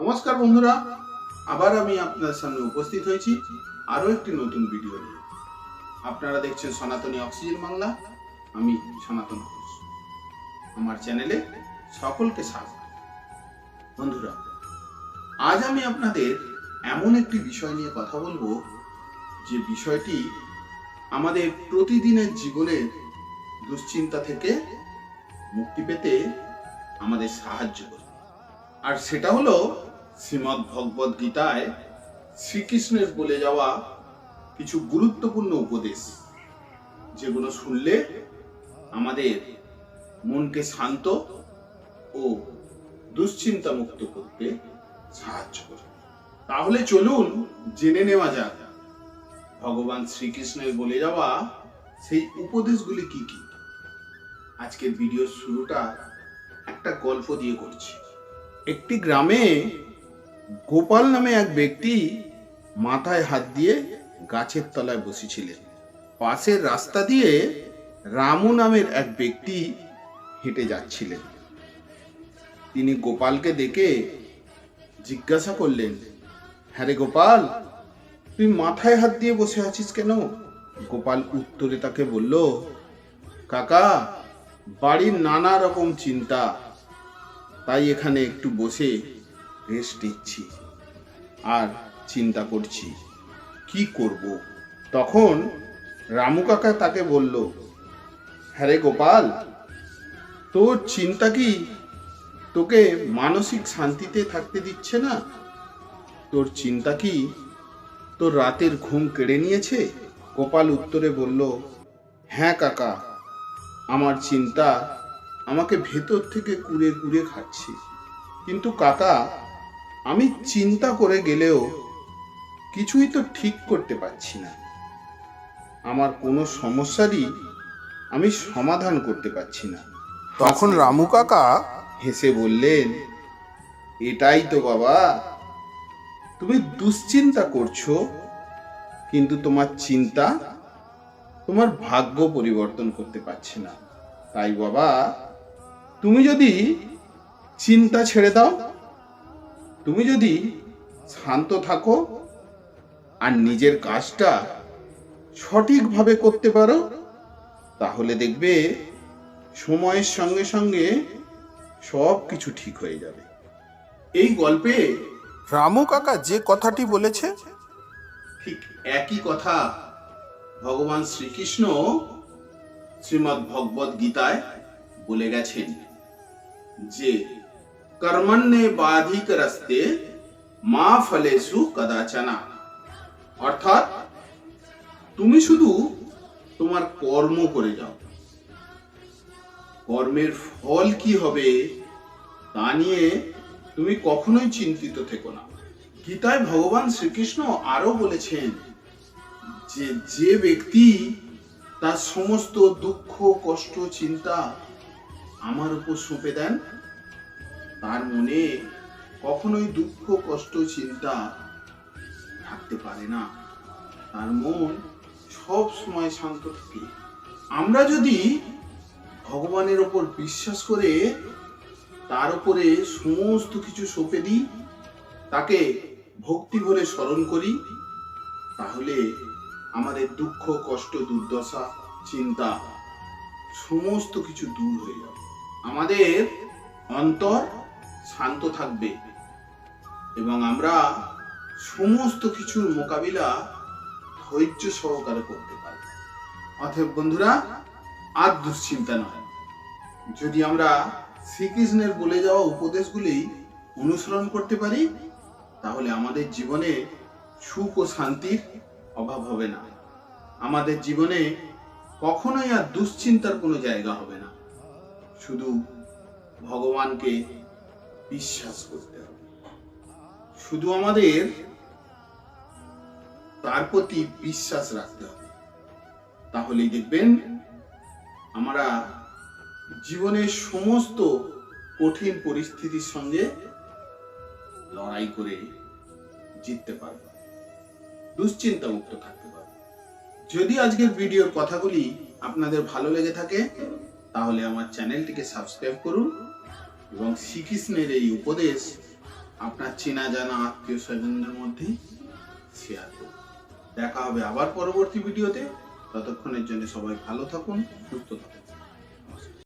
নমস্কার বন্ধুরা, আবার আমি আপনাদের সামনে উপস্থিত হয়েছি আরও একটি নতুন ভিডিও নিয়ে। আপনারা দেখছেন সনাতনী অক্সিজেন বাংলা, আমি সনাতন ঘোষ। আমার চ্যানেলে সকলকে স্বাগত। বন্ধুরা, আজ আমি আপনাদের এমন একটি বিষয় নিয়ে কথা বলব, যে বিষয়টি আমাদের প্রতিদিনের জীবনের দুশ্চিন্তা থেকে মুক্তি পেতে আমাদের সাহায্য করে আর সেটা হলো শ্রীমদ্ ভগবদ গীতায় শ্রীকৃষ্ণের বলে যাওয়া কিছু গুরুত্বপূর্ণ উপদেশ, যেগুলো শুনলে আমাদের মনকে শান্ত ও দুশ্চিন্তা মুক্ত করতে সাহায্য করে তাহলে চলুন জেনে নেওয়া যাক, ভগবান শ্রীকৃষ্ণের বলে যাওয়া সেই উপদেশগুলি কি কি। আজকের ভিডিওর শুরুটা একটা গল্প দিয়ে করছি। একটি গ্রামে গোপাল নামে এক ব্যক্তি মাথায় হাত দিয়ে গাছের তলায় বসেছিলেন। পাশের রাস্তা দিয়ে রামু নামের এক ব্যক্তি হেঁটে যাচ্ছিলেন। তিনি গোপালকে দেখে জিজ্ঞাসা করলেন হ্যাঁ রে গোপাল, তুই মাথায় হাত দিয়ে বসে আছিস কেন? গোপাল উত্তরে তাকে বলল, কাকা, বাড়ির নানা রকম চিন্তা তাই এখানে একটু বসে রেস্ট নিচ্ছি আর চিন্তা করছি, কি করব? তখন রামু কাকা তাকে বলল হ্যাঁ রে গোপাল, তোর চিন্তা কি? তোকে মানসিক শান্তিতে থাকতে দিচ্ছে না? তোর চিন্তা কি? তোর রাতের ঘুম কেড়ে নিয়েছে? গোপাল উত্তরে বলল হ্যাঁ কাকা, আমার চিন্তা আমাকে ভেতর থেকে কুড়ে কুড়ে খাচ্ছে। কিন্তু কাকা আমি চিন্তা করে গেলেও কিছুই তো ঠিক করতে পারছি না। আমার কোনো সমস্যারই আমি সমাধান করতে পারছি না। তখন রামু কাকা হেসে বললেন এটাই তো বাবা তুমি দুশ্চিন্তা করছ কিন্তু তোমার চিন্তা তোমার ভাগ্য পরিবর্তন করতে পারছে না। তাই বাবা তুমি যদি চিন্তা ছেড়ে দাও, তুমি যদি শান্ত থাকো আর নিজের কাজটা সঠিকভাবে করতে পারো, তাহলে দেখবে সময়ের সঙ্গে সঙ্গে সব কিছু ঠিক হয়ে যাবে। এই গল্পে রামু কাকা যে কথাটি বলেছে, ঠিক একই কথা ভগবান শ্রীকৃষ্ণ শ্রীমদ্ ভগবদ গীতায় বলে গেছেন। যে কর্মণ্যে বাধিক রাস্তে মা ফলেসু কদাচনা। অর্থাৎ তুমি শুধু তোমার কর্ম করে যাও। কর্মের ফল কি হবে তা নিয়ে তুমি কখনোই চিন্তিত থেকো না। গীতায় ভগবান শ্রীকৃষ্ণ আরও বলেছেন যে যে ব্যক্তি তার সমস্ত দুঃখ, কষ্ট, চিন্তা আমার উপর সঁপে দেন। তার মনে কখনোই দুঃখ, কষ্ট, চিন্তা থাকতে পারে না। তার মন সব সময় শান্ত থাকে। আমরা যদি ভগবানের ওপর বিশ্বাস করে তার উপরে সমস্ত কিছু সঁপে দিই, তাকে ভক্তি বলে স্মরণ করি, তাহলে আমাদের দুঃখ, কষ্ট, দুর্দশা, চিন্তা সমস্ত কিছু দূর হয়ে যাবে। আমাদের অন্তর শান্ত থাকবে এবং আমরা সমস্ত কিছুর মোকাবিলা ধৈর্য সহকারে করতে পারি অতএব বন্ধুরা, আর দুশ্চিন্তা নয়। যদি আমরা শ্রীকৃষ্ণের বলে যাওয়া উপদেশগুলি অনুসরণ করতে পারি, তাহলে আমাদের জীবনে সুখ ও শান্তির অভাব হবে না। আমাদের জীবনে কখনোই আর দুশ্চিন্তার কোনো জায়গা হবে না। শুধু ভগবানকে বিশ্বাস করতে হবে। শুধু আমাদের তার প্রতি বিশ্বাস রাখতে হবে। তাহলেই দেখবেন আমরা জীবনের সমস্ত কঠিন পরিস্থিতির সঙ্গে লড়াই করে জিততে পারব। দুশ্চিন্তা মুক্ত থাকতে পারব। যদি আজকের ভিডিওর কথাগুলি আপনাদের ভালো লেগে থাকে তাহলে আমার চ্যানেলটিকে সাবস্ক্রাইব করুন এবং শ্রীকৃষ্ণের এই উপদেশ আপনার চেনা জানা আত্মীয় স্বজনদের মধ্যে শেয়ার করুন। দেখা হবে আবার পরবর্তী ভিডিওতে। ততক্ষণের জন্য সবাই ভালো থাকুন, সুস্থ থাকুন।